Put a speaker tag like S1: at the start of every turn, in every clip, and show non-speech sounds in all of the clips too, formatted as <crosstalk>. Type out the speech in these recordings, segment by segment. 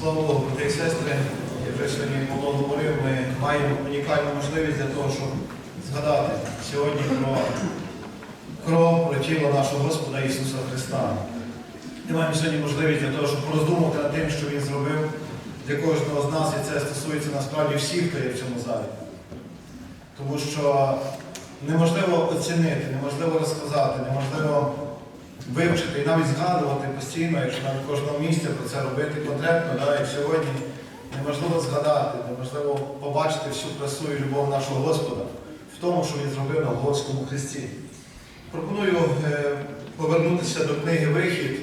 S1: Слава Богу, брати і сестри, я вже сьогодні було говорив, ми маємо унікальну можливість для того, щоб згадати сьогодні про кров, про тіло нашого Господа Ісуса Христа. Ми маємо сьогодні можливість для того, щоб роздумати над тим, що Він зробив для кожного з нас, і це стосується насправді всіх, хто є в цьому залі. Тому що неможливо оцінити, неможливо розказати, неможливо вивчити і навіть згадувати постійно, якщо навіть кожного місця про це робити конкретно, да, як сьогодні, неможливо згадати, неможливо побачити всю красу і любов нашого Господа в тому, що Він зробив на Голгофському Христі. Пропоную е, повернутися до книги Вихід,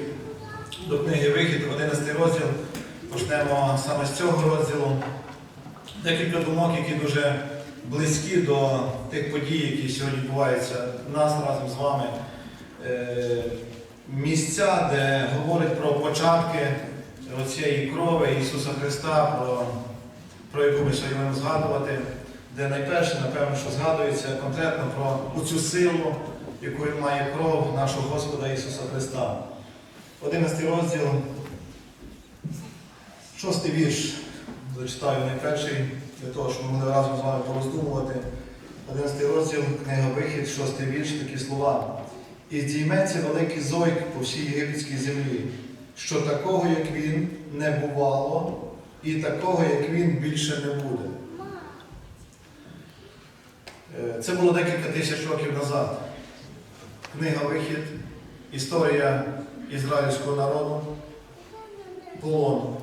S1: до книги Вихід, 11 розділ. Почнемо саме з цього розділу. Декілька думок, які дуже близькі до тих подій, які сьогодні відбуваються в нас разом з вами. Місця, де говорять про початки цієї крови Ісуса Христа, про, про яку ми сьогодні будемо згадувати, де найперше, напевно, що згадується конкретно про цю силу, яку має кров нашого Господа Ісуса Христа. 11 розділ, шостий вірш. Зачитаю найперший, для того, щоб ми разом з вами пороздумувати. 11 розділ, книга Вихід, шостий вірш, такі слова. І здійметься великий зойк по всій єгипетській землі, що такого, як він, не бувало, і такого, як він, більше не буде. Е, Це було декілька тисяч років назад. Книга Вихід, історія ізраїльського народу, полону.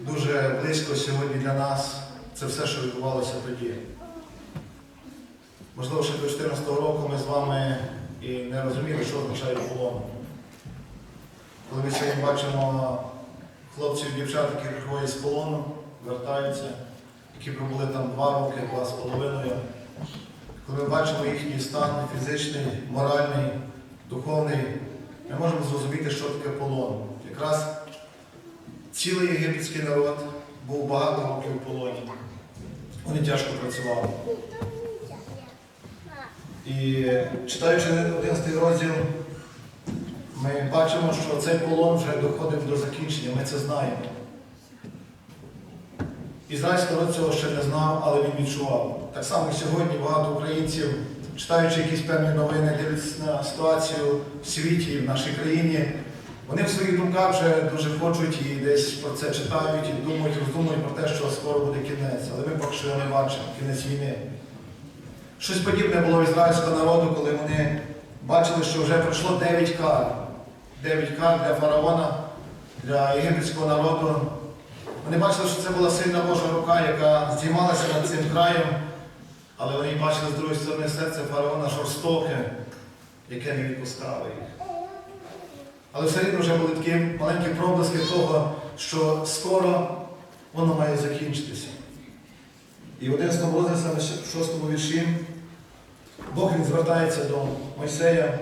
S1: Дуже близько сьогодні для нас це все, що відбувалося тоді. Можливо, ще до 2014 року ми з вами і не розуміли, що означає полон. Коли ми сьогодні бачимо хлопців і дівчат, які приходять з полону, вертаються, які пробули там два роки, два з половиною. Коли ми бачимо їхній стан фізичний, моральний, духовний, ми можемо зрозуміти, що таке полон. Якраз цілий єгипетський народ був багато років в полоні. Вони тяжко працювали. І читаючи 11 розділ, ми бачимо, що цей полон вже доходив до закінчення, ми це знаємо. Ізраїльський народ цього ще не знав, але він відчував. Так само сьогодні багато українців, читаючи якісь певні новини, дивляться на ситуацію в світі, в нашій країні, вони в своїх думках вже дуже хочуть і десь про це читають, і думають, роздумують про те, що скоро буде кінець. Але ми поки що не бачимо кінець війни. Щось подібне було в ізраїльського народу, коли вони бачили, що вже пройшло 9 кар. 9 кар для фараона, для єгипетського народу. Вони бачили, що це була сильна Божа рука, яка здіймалася над цим краєм, але вони бачили з другої сторони серце фараона жорстоке, яке не відпускало їх. Але все рівно вже були такі маленькі проблиски того, що скоро воно має закінчитися. І в 11 розділі, в 6 вірші, Бог він звертається до Мойсея.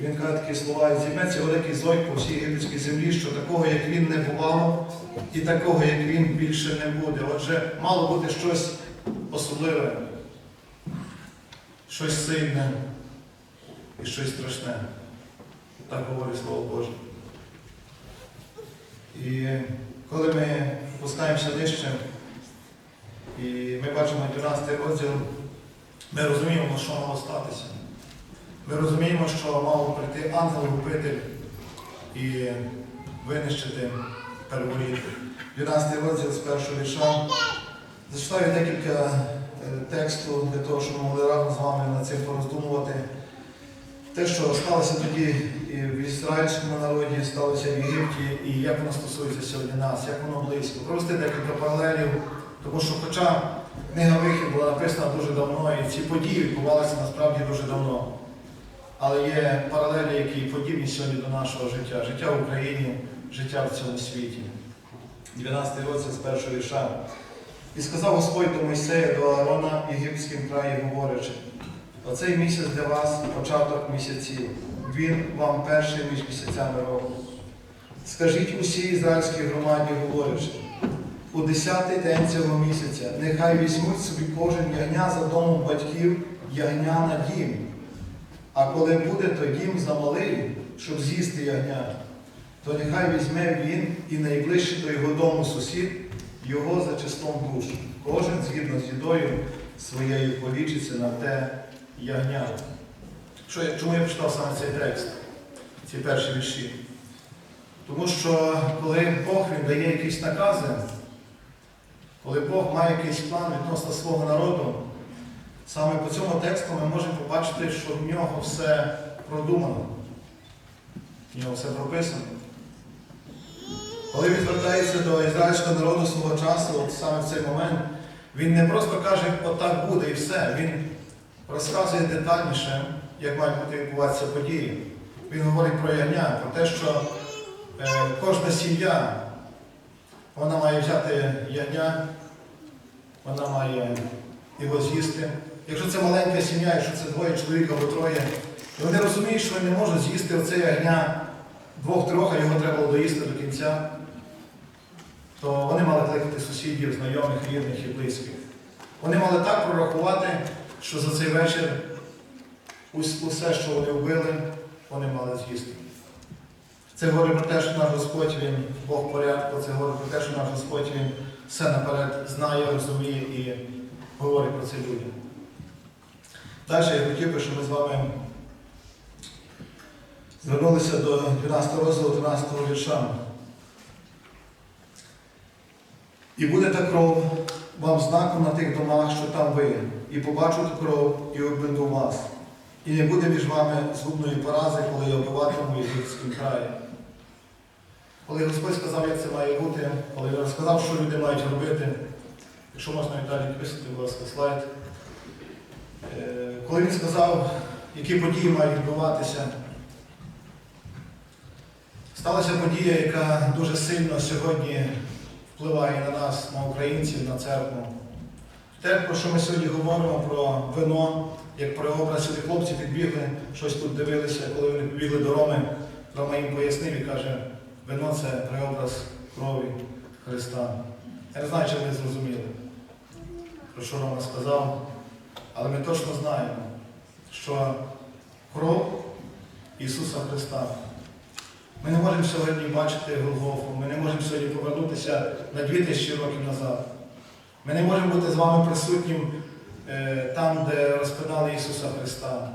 S1: І він каже такі слова, і зійметься великий зой по всій єгипетській землі, що такого, як він, не бувало, і такого, як він, більше не буде. Отже, мало бути щось особливе, щось сильне і щось страшне. Так говорить Слово Боже. І коли ми опускаємося нижче, і ми бачимо 12 розділ, ми розуміємо, що мало статися. Ми розуміємо, що мав прийти ангел-губитель і винищити перворідних. 12 розділ з першого вірша. Зачитаю декілька е, тексту для того, щоб ми могли разом з вами над цим пороздумувати. Те, що сталося тоді і в ізраїльському народі, сталося в Єгипті, і як воно стосується сьогодні нас, як воно близько. Провести декілька паралелів, тому що, хоча книга Вихід була написана дуже давно, і ці події відбувалися насправді дуже давно. Але є паралелі, які подібні сьогодні до нашого життя, життя в Україні, життя в цьому світі. 12 розділ з першого вірша. І сказав Господь до Мойсея, до Аарона єгипетським краї, говорячи, оцей місяць для вас початок місяців. Він вам перший між місяцями року. Скажіть усій ізраїльській громаді, говорячи, у десятий день цього місяця нехай візьмуть собі кожен ягня за домом батьків ягня на дім. А коли буде, то дім замалий, щоб з'їсти ягня, то нехай візьме він і найближчий до його дому сусід його за числом душ. Кожен згідно з їдою своєю полічиться на те ягня. Що, чому я прочитав саме цей текст, ці перші вірші? Тому що коли Бог він дає якісь накази, коли Бог має якийсь план відносно свого народу, саме по цьому тексту ми можемо побачити, що в нього все продумано, в нього все прописано. Коли він звертається до ізраїльського народу свого часу, от саме в цей момент, він не просто каже, отак буде і все. Він розказує детальніше, як мають бути відбуватися події. Він говорить про ягня, про те, що е, кожна сім'я вона має взяти ягня, вона має його з'їсти. Якщо це маленька сім'я, якщо це двоє чоловік або троє, і вони розуміють, що не можуть з'їсти оце ягня двох-трьох, а його треба було доїсти до кінця, то вони мали кликати сусідів, знайомих, рідних і близьких. Вони мали так прорахувати, що за цей вечір ус- усе, що вони вбили, вони мали з'їсти. Це говорить про те, що наш Господь Він Бог порядку, це говорить про те, що наш Господь Він все наперед знає, розуміє і говорить про це людям. Далі я хотів би, щоб ми з вами звернулися до 12 розділу 13 вірша. І буде та кров вам знаком на тих домах, що там ви, і побачу ту кров і обведу вас. І не буде між вами згубної порази, коли я вбиватиму єгипетським краєм. Коли Господь сказав, як це має бути, коли він розказав, що люди мають робити, якщо можна Віталій писати, будь ласка, слайд. Е, Коли він сказав, які події мають відбуватися, сталася подія, яка дуже сильно сьогодні впливає на нас, на українців, на церкву. Те, про що ми сьогодні говоримо про вино, як про образ, сюди хлопці підбігли, щось тут дивилися, коли вони підбігли до Роми, Рома їм пояснив і каже, вино це преобраз крові Христа. Я не знаю, чи вони зрозуміли, про що Рома сказав, але ми точно знаємо, що кров Ісуса Христа. Ми не можемо сьогодні бачити Голгофу, ми не можемо сьогодні повернутися на 2000 років назад. Ми не можемо бути з вами присутнім е, там, де розпинали Ісуса Христа.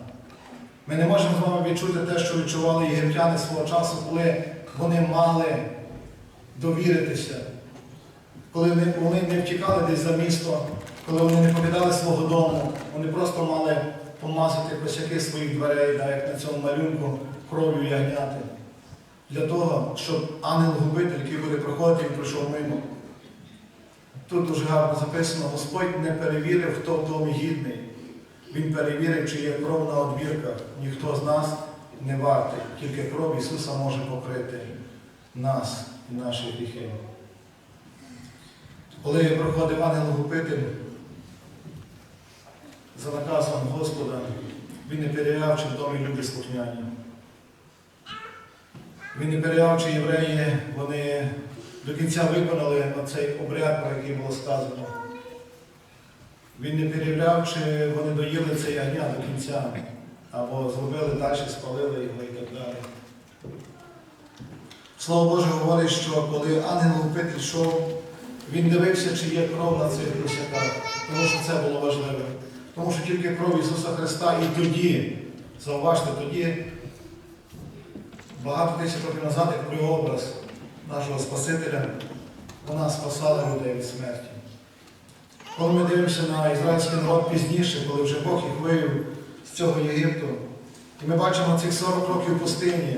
S1: Ми не можемо з вами відчути те, що відчували єгиптяни свого часу, коли вони мали довіритися, коли вони, не втікали десь за місто, коли вони не покидали свого дому, вони просто мали помазати косяки своїх дверей, да, як на цьому малюнку, кров'ю ягняти. Для того, щоб ангел-губитель, який буде проходити, він пройшов мимо. Тут дуже гарно записано, Господь не перевірив, хто в домі гідний. Він перевірив, чи є кров на одвірках. Ніхто з нас не вартий. Тільки кров Ісуса може покрити нас і наші гріхи. Коли проходив ангел-губитель за наказом Господа, він не перевіряв, чи в домі люди слухняні. Він не перевіряв, чи євреї вони до кінця виконали оцей обряд, про який було сказано. Він не перевіряв, чи вони доїли це ягня до кінця, або зробили далі, спалили його і так далі. Слово Боже говорить, що коли ангел Гупит йшов, він дивився, чи є кров на цих косяках, тому що це було важливо. Тому що тільки кров Ісуса Христа і тоді, зауважте, тоді багато тисяч років назад, як прообраз нашого Спасителя, вона спасала людей від смерті. Коли ми дивимося на ізраїльський народ пізніше, коли вже Бог їх вивів цього Єгипту, і ми бачимо цих 40 років пустині,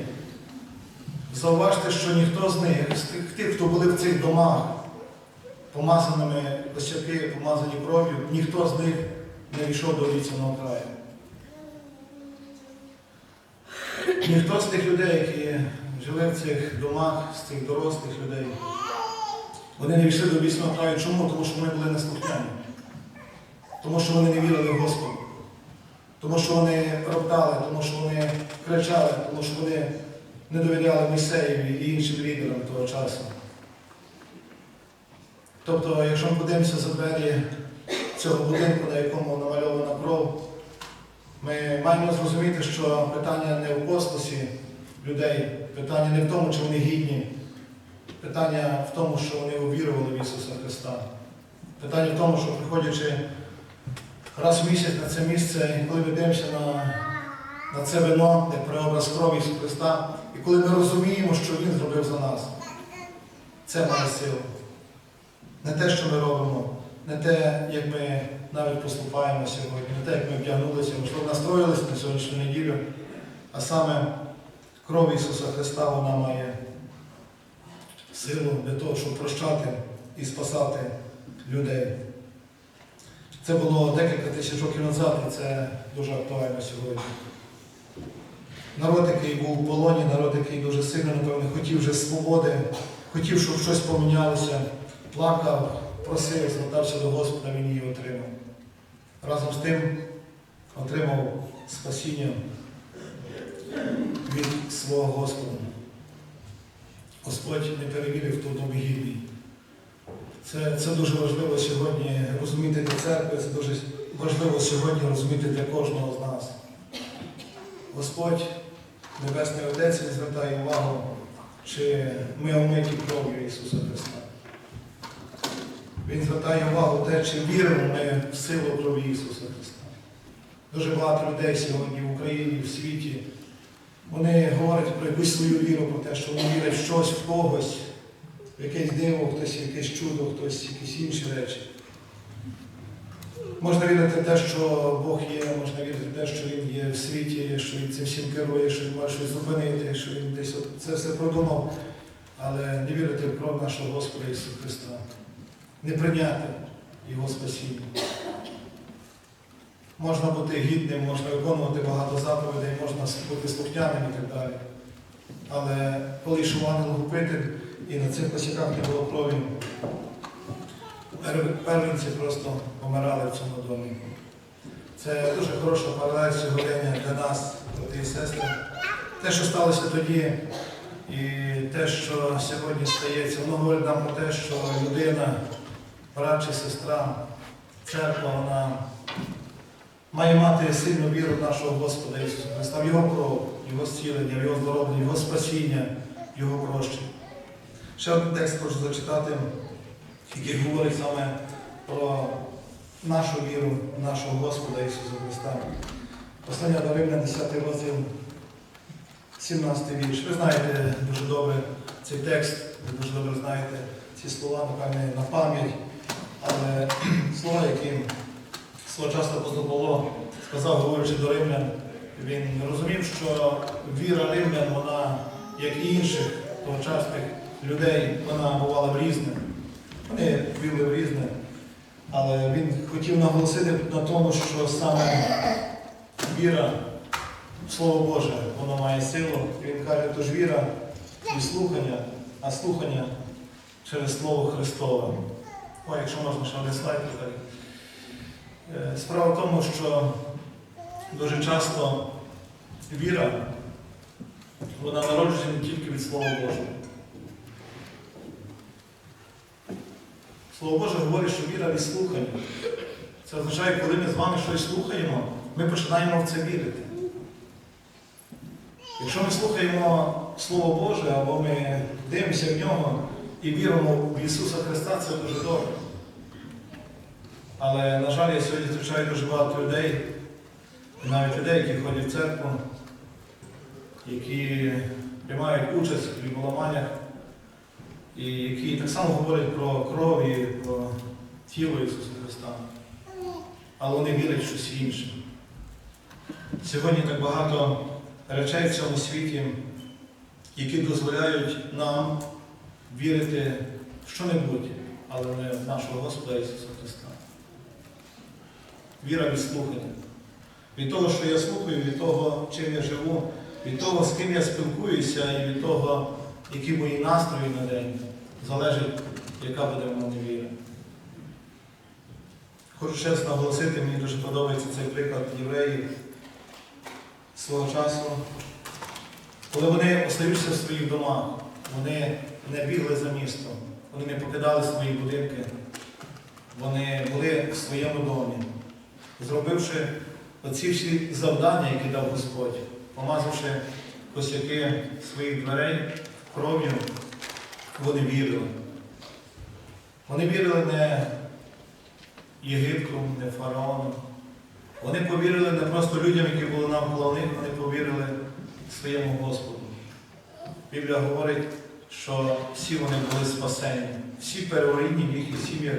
S1: зауважте, що ніхто з них, з тих, хто були в цих домах, помазаними косяки, помазані кров'ю, ніхто з них не йшов до обіцяного краю. Ніхто з тих людей, які жили в цих домах, з цих дорослих людей, вони не йшли до обіцяного краю. Чому? Тому що вони були неслухняні. Тому що вони не вірили в Господа. Тому що вони роптали, тому що вони кричали, тому що вони не довіряли Мойсеєві і іншим лідерам того часу. Тобто, якщо ми подивимося за двері цього будинку, на якому намальована кров, ми маємо зрозуміти, що питання не в космосі, людей. Питання не в тому, чи вони гідні. Питання в тому, що вони увірували в Ісуса Христа. Питання в тому, що приходячи раз в місяць на це місце, і коли ми дивимося на, на це вино, як прообраз крові Ісуса Христа, і коли ми розуміємо, що Він зробив за нас, це має силу. Не те, що ми робимо, не те, як ми навіть поступаємо сьогодні, не те, як ми вдягнулися, можливо, настроїлися на сьогоднішню неділю, а саме кров Ісуса Христа вона має силу для того, щоб прощати і спасати людей. Це було декілька тисяч років назад, і це дуже актуально сьогодні. Народ, який був в полоні, народ, який дуже сильно, напевно, хотів вже свободи, хотів, щоб щось помінялося, плакав, просив, звертався до Господа, він її отримав. Разом з тим отримав спасіння від свого Господа. Господь не перевірив, хто в домі гідний. Це, це дуже важливо сьогодні розуміти для церкви, це дуже важливо сьогодні розуміти для кожного з нас. Господь, Небесний Отець, Він звертає увагу, чи ми омиті кров'ю Ісуса Христа. Він звертає увагу те, чи віримо ми в силу крові Ісуса Христа. Дуже багато людей сьогодні в Україні, в світі, вони говорять про якусь свою віру, про те, що вони вірять в щось, в когось, якесь диво, хтось якесь чудо, хтось якісь інші речі. Можна вірити в те, що Бог є, можна вірити в те, що Він є в світі, що Він цим всім керує, що Він може щось зупинити, що Він десь от це все продумав, але не вірити в кров нашого Господа Ісуса Христа, не прийняти Його спасіння. Можна бути гідним, можна виконувати багато заповідей, можна бути слухняним і так далі. Але коли ангел губитель і на цих косяках не було крові, первенці просто помирали в цьому домі. Це дуже хороша паралель сьогодення для нас, брати і сестри. Те, що сталося тоді, і те, що сьогодні стається, воно говорить нам про те, що людина, брат чи сестра, церква, вона має мати сильну віру в нашого Господа Ісуса Христа, в Його кров, Його зцілення, в Його здоров'я, Його спасіння, Його прощення. Ще один текст хочу зачитати, який говорить саме про нашу віру нашого Господа Ісуса Христа. Послання до Римлян, 10 розділ, 17 вірш. Ви знаєте дуже добре цей текст, ви дуже добре знаєте ці слова, напевне, на пам'ять, але <clears throat> слова, які свого часу апостол сказав, говорячи до римлян, він розумів, що віра римлян, вона, як і інших тогочасних людей, вона бувала в різне. Вони вірили в різне. Але він хотів наголосити на тому, що саме віра в Слово Боже, воно має силу. Він каже, тож віра і слухання, а слухання через Слово Христове. О, якщо можна ще один слайд показати. Е, Справа в тому, що дуже часто віра, вона народжується не тільки від Слова Божого. Слово Боже говорить, що віра від слухання. Це означає, коли ми з вами щось слухаємо, ми починаємо в це вірити. Якщо ми слухаємо Слово Боже, або ми дивимося в нього і віримо в Ісуса Христа, це дуже добре. Але, на жаль, я сьогодні зустрічаю дуже багато людей, навіть людей, які ходять в церкву, які приймають участь в хліболаманнях, і які так само говорять про кров і про тіло Ісуса Христа. Але вони вірять в щось інше. Сьогодні так багато речей в цьому світі, які дозволяють нам вірити в що-небудь, але не в нашого Господа Ісуса Христа. Віра від слухання. Від того, що я слухаю, від того, чим я живу, від того, з ким я спілкуюся, і від того, які мої настрої на день, залежить, яка буде в мене віра. Хочу ще раз наголосити, мені дуже подобається цей приклад євреїв свого часу. Коли вони остаються в своїх домах, вони не бігли за містом, вони не покидали свої будинки, вони були в своєму домі, зробивши оці всі завдання, які дав Господь, помазавши косяки своїх дверей кров'ю, вони вірили. Вони вірили не Єгипту, не фараону. Вони повірили не просто людям, які були навколо них, вони повірили своєму Господу. Біблія говорить, що всі вони були спасені, всі перворідні в їхніх сім'ях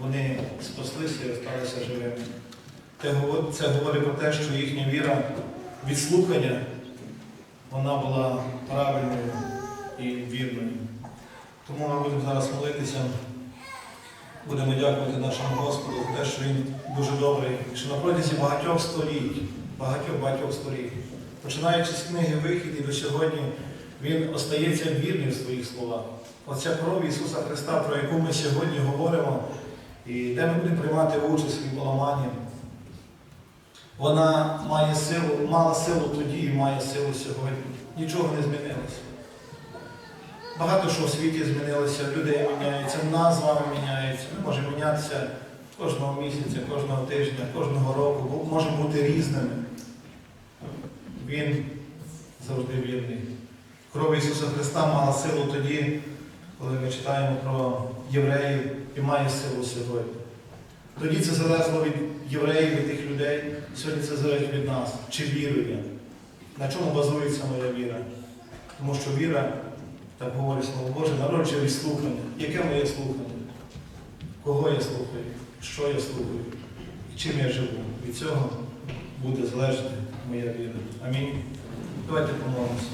S1: вони спаслися і залишилися живими. Це говорить про те, що їхня віра від слухання вона була правильною і вірною. Тому ми будемо зараз молитися. Будемо дякувати нашому Господу за те, що Він дуже добрий, що на протязі багатьох століть, багатьох багатьох століть, починаючи з книги Вихід і до сьогодні, Він остається вірним в своїх словах. Оця кров Ісуса Христа, про яку ми сьогодні говоримо, і де ми будемо приймати участь в поламанні, вона має силу, мала силу тоді і має силу сьогодні. Нічого не змінилося. Багато що в світі змінилося, людей міняються, нас з вами міняється. Ми можемо мінятися кожного місяця, кожного тижня, кожного року, можемо бути різними. Він завжди вірний. Кров Ісуса Христа мала силу тоді, коли ми читаємо про євреїв і має силу сьогодні. Тоді це залежало від євреїв, від тих людей. Сьогодні це залежить від нас. Чи вірю я? На чому базується моя віра? Тому що віра, так говорить Слово Боже, народжує від слухання. Яке моє слухання? Кого я слухаю? Що я слухаю? І чим я живу? Від цього буде залежати моя віра. Амінь. Давайте помолимося.